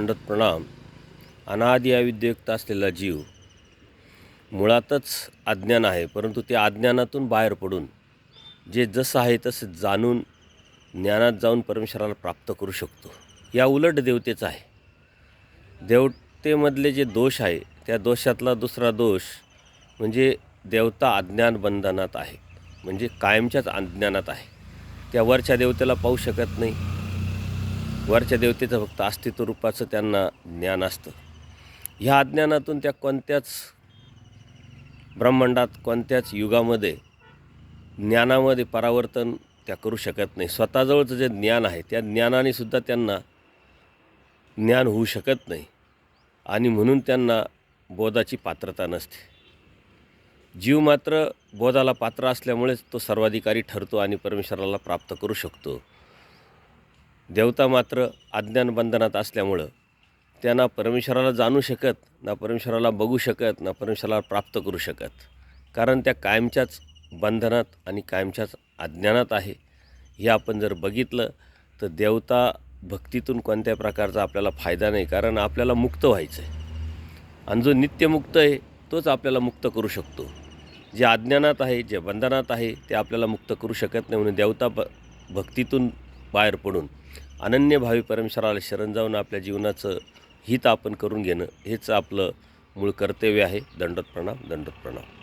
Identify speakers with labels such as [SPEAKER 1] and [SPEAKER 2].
[SPEAKER 1] दंडत प्रणाम. अनादि अविद्युक्त असलेला जीव मुळातच अज्ञान आहे परंतु त्या अज्ञानातून बाहेर पडून जे जसं आहे तसं जाणून ज्ञानात जाऊन परमेश्वराला प्राप्त करू शकतो. या उलट देवतेचं आहे. देवतेमधले जे दोष आहे त्या दोषातला दुसरा दोष म्हणजे देवता अज्ञान बंधनात आहे म्हणजे कायमच्याच अज्ञानात आहे. त्या वरच्या देवतेला पाहू शकत नाही. वरच्या देवतेचं फक्त अस्तित्व रूपाचं त्यांना ज्ञान असतं. ह्या अज्ञानातून त्या कोणत्याच ब्रह्मांडात कोणत्याच युगामध्ये ज्ञानामध्ये परावर्तन त्या करू शकत नाही. स्वतःजवळचं जे ज्ञान आहे त्या ज्ञानाने सुद्धा त्यांना ज्ञान होऊ शकत नाही. आणि म्हणून त्यांना बोधाची पात्रता नसते. जीव मात्र बोधाला पात्र असल्यामुळेच तो सर्वाधिकारी ठरतो आणि परमेश्वराला प्राप्त करू शकतो. देवता मात्र अज्ञान बंधनात असल्यामुळं त्यांना परमेश्वराला जाणू शकत ना परमेश्वराला बघू शकत ना परमेश्वराला प्राप्त करू शकत. कारण त्या कायमच्याच बंधनात आणि कायमच्याच अज्ञानात आहे. हे आपण जर बघितलं तर देवता भक्तीतून कोणत्याही प्रकारचा आपल्याला फायदा नाही कारण आपल्याला मुक्त व्हायचं आहे. आणि जो नित्यमुक्त आहे तोच आपल्याला मुक्त करू शकतो. जे अज्ञानात आहे जे बंधनात आहे ते आपल्याला मुक्त करू शकत नाही म्हणून देवता ब भक्तीतून बाहेर पडून. अनन्य भावी परमेश्वराला शरण जाऊन आपल्या जीवनाचं हित आपण करून घेणं हेच आपलं मूळ कर्तव्य आहे. दंडत प्रणाम दंडत प्रणाम.